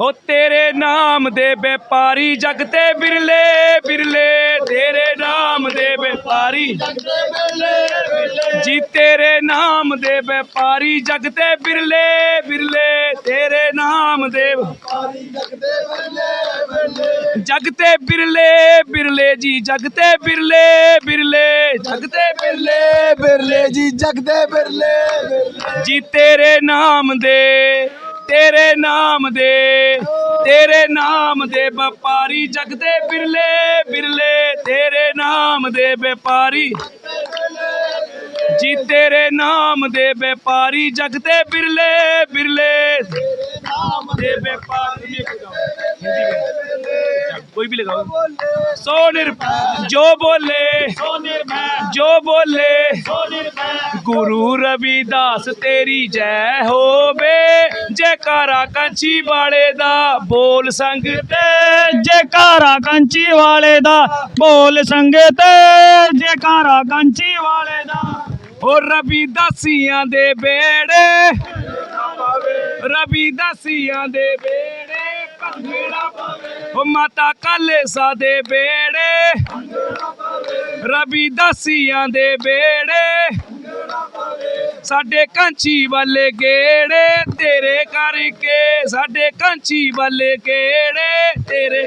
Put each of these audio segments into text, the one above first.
ਹੋ ਤੇਰੇ ਨਾਮ ਦੇ ਵਪਾਰੀ ਜਗ ਤੇ ਬਿਰਲੇ ਬਿਰਲੇ, ਤੇਰੇ ਨਾਮ ਦੇ ਵਪਾਰੀ। ਜੀ ਤੇਰੇ ਨਾਮ ਦੇ ਵਪਾਰੀ ਜਗ ਤੇ ਬਿਰਲੇ ਬਿਰਲੇ, ਤੇਰੇ ਨਾਮ ਦੇ ਜਗ ਤੇ ਬਿਰਲੇ ਬਿਰਲੇ। ਜੀ, ਜਗ ਤੇ ਬਿਰਲੇ ਬਿਰਲੇ, ਜਗ ਤੇ ਬਿਰਲੇ ਬਿਰਲੇ ਜੀ ਜਗਦੇ ਬਿਰਲੇ ਬਿਰਲੇ। ਜੀ ਤੇਰੇ ਨਾਮ ਦੇ ਤੇਰੇ ਨਾਮ ਦੇ ਤੇਰੇ ਨਾਮ ਦੇ ਵਪਾਰੀ ਜਗ ਦੇ ਬਿਰਲੇ ਬਿਰਲੇ ਤੇਰੇ ਨਾਮ ਦੇ ਵਪਾਰੀ। ਜੀ ਤੇਰੇ ਨਾਮ ਦੇ ਵਪਾਰੀ ਜਗ ਤੇ ਬਿਰਲੇ ਬਿਰਲੇ। ਨਾਮ ਦੇ ਵਪਾਰੀ ਕੋਈ ਵੀ ਲਗਾਓ। ਸੋ ਨਿਰਭੈ ਜੋ ਬੋਲੇ ਸੋ ਨਿਰਭੈ ਜੋ ਬੋਲੇ। ਸੋ ਨਿਰਭੈ ਗੁਰੂ ਰਵਿਦਾਸ, ਤੇਰੀ ਜੈ ਹੋਵੇ। ਜੈਕਾਰਾ ਕੰਚੀ ਵਾਲੇ ਦਾ ਬੋਲ ਸੰਗਤ ਤੇ। ਜੈਕਾਰਾ ਕੰਚੀ ਵਾਲੇ ਦਾ ਬੋਲ ਸੰਗਤ ਜੈਕਾਰਾ ਕੰਚੀ ਵਾਲੇ ਦਾ ਹੋ ਰਵਿਦਾਸੀਆਂ ਦੇ ਬੇੜੇ। ਰਵਿਦਾਸੀਆਂ ਦੇ ਬੇੜੇ ਭੰਗੜਾ ਪਾਵੇ। ਹੋ ਮਾਤਾ ਕਾਲੇਸਾ ਦੇ ਬੇੜੇ। ਰਵਿਦਾਸੀਆਂ ਦੇ ਬੇੜੇ। ਸਾਡੇ ਕਾਂਚੀ ਵਾਲੇ ਗੇੜੇ, ਤੇਰੇ ਕਰਕੇ। ਸਾਡੇ ਕਾਂਚੀ ਵਾਲੇ ਗੇੜੇ, ਤੇਰੇ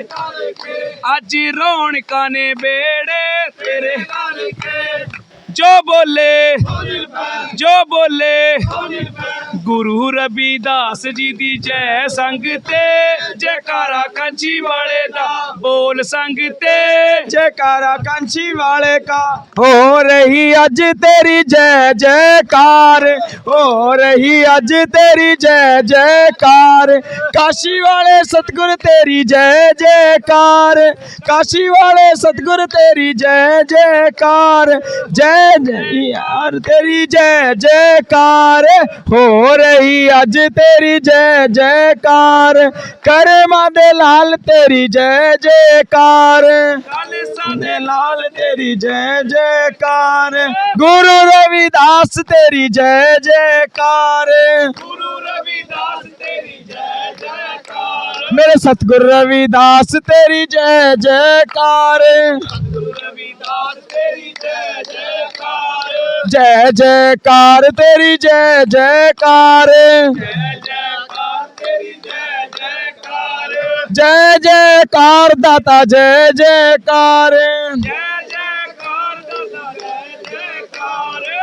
ਅੱਜ ਰੌਣਕਾਂ ਨੇ ਬੇੜੇ, ਤੇਰੇ ਕਰਕੇ। ਜੋ ਬੋਲੇ ਜੋ ਬੋਲੇ ਗੁਰੂ ਰਵਿਦਾਸ ਜੀ ਦੀ ਜੈ ਸੰਗ ਤੇ ਜੈਕਾਰਾ ਕਾਂਚੀ ਵਾਲੇ ਦਾ ਬੋਲ ਸੰਗ ਤੇ। ਜੈਕਾਰਾ ਕਾਂਚੀ ਵਾਲੇ ਕਾ ਹੋ ਰਹੀ ਅੱਜ ਤੇਰੀ ਜੈ ਜੈਕਾਰ ਹੋ ਰਹੀ ਅੱਜ ਤੇਰੀ ਜੈ ਜੈਕਾਰ। ਕਾਸ਼ੀ ਵਾਲੇ ਸਤਗੁਰ ਤੇਰੀ ਜੈ ਜੈਕਾਰ ਕਾਸ਼ੀ ਵਾਲੇ ਸਤਗੁਰ ਤੇਰੀ ਜੈ ਜੈਕਾਰ। ਜੈ ਜੈ ਯਾਰ ਤੇਰੀ ਜੈ ਜੈਕਾਰ ਹੋ ਰਹੀ ਅੱਜ ਤੇਰੀ ਜੈ ਜੈਕਾਰ। ਕਰਮਾਂ ਦੇ ਲਾਲ ਤੇਰੀ ਜੈ ਜੈਕਾਰ। ਕਾਲੇਸਾ ਦੇ ਲਾਲ ਤੇਰੀ ਜੈ ਜੈਕਾਰ। ਗੁਰੂ ਰਵਿਦਾਸ ਤੇਰੀ ਜੈ ਜੈਕਾਰ। ਗੁਰੂ ਰਵਿਦਾਸ ਤੇਰੀ ਜੈ ਜੈਕਾਰ। ਮੇਰੇ ਸਤਿਗੁਰ ਰਵਿਦਾਸ ਤੇਰੀ ਜੈ ਜੈਕਾਰ। ਗੁਰੂ ਰਵਿਦਾਸ ਤੇਰੀ ਜੈ ਜੈਕਾਰ। ਜੈ ਜੈਕਾਰ, ਤੇਰੀ ਜੈ ਜੈਕਾਰ। ਜੈ ਜੈਕਾਰ ਤੇਰੀ ਜੈ ਜੈਕਾਰ ਜੈ ਜੈਕਾਰ ਦਾਤਾ ਜੈ ਜੈਕਾਰ।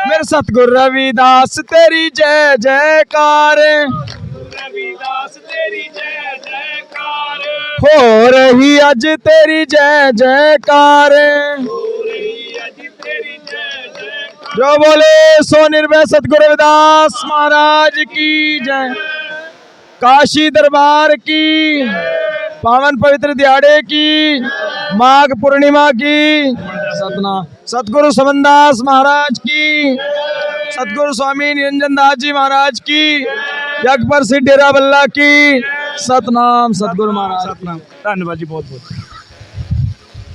ਮੇਰੇ ਸਤਿਗੁਰ ਰਵਿਦਾਸ, ਤੇਰੀ ਜੈ ਜੈਕਾਰ। ਰਵਿਦਾਸ ਤੇਰੀ ਜੈ ਜੈਕਾਰ ਹੋ ਰਹੀ ਅੱਜ ਤੇਰੀ ਜੈ ਜੈਕਾਰ। ਹੋ ਜੋ ਬੋਲੇ ਸੋ ਨਿਰਵੈ ਸਤਗੁਰ ਰਵਿਦਾਸ ਮਹਾਰਾਜ ਕੀ ਜੈ ਕਾਸ਼ੀ ਦਰਬਾਰ ਕੀ पावन पवित्र दिहाड़े की माघ पूर्णिमा की सतना सतगुरु समनदास महाराज की सतगुरु स्वामी निरंजन दास जी महाराज की यकबर सिंह डेरा बल्ला की सतनाम सतगुरु महाराज सतनाम धन्यवाद जी बहुत बहुत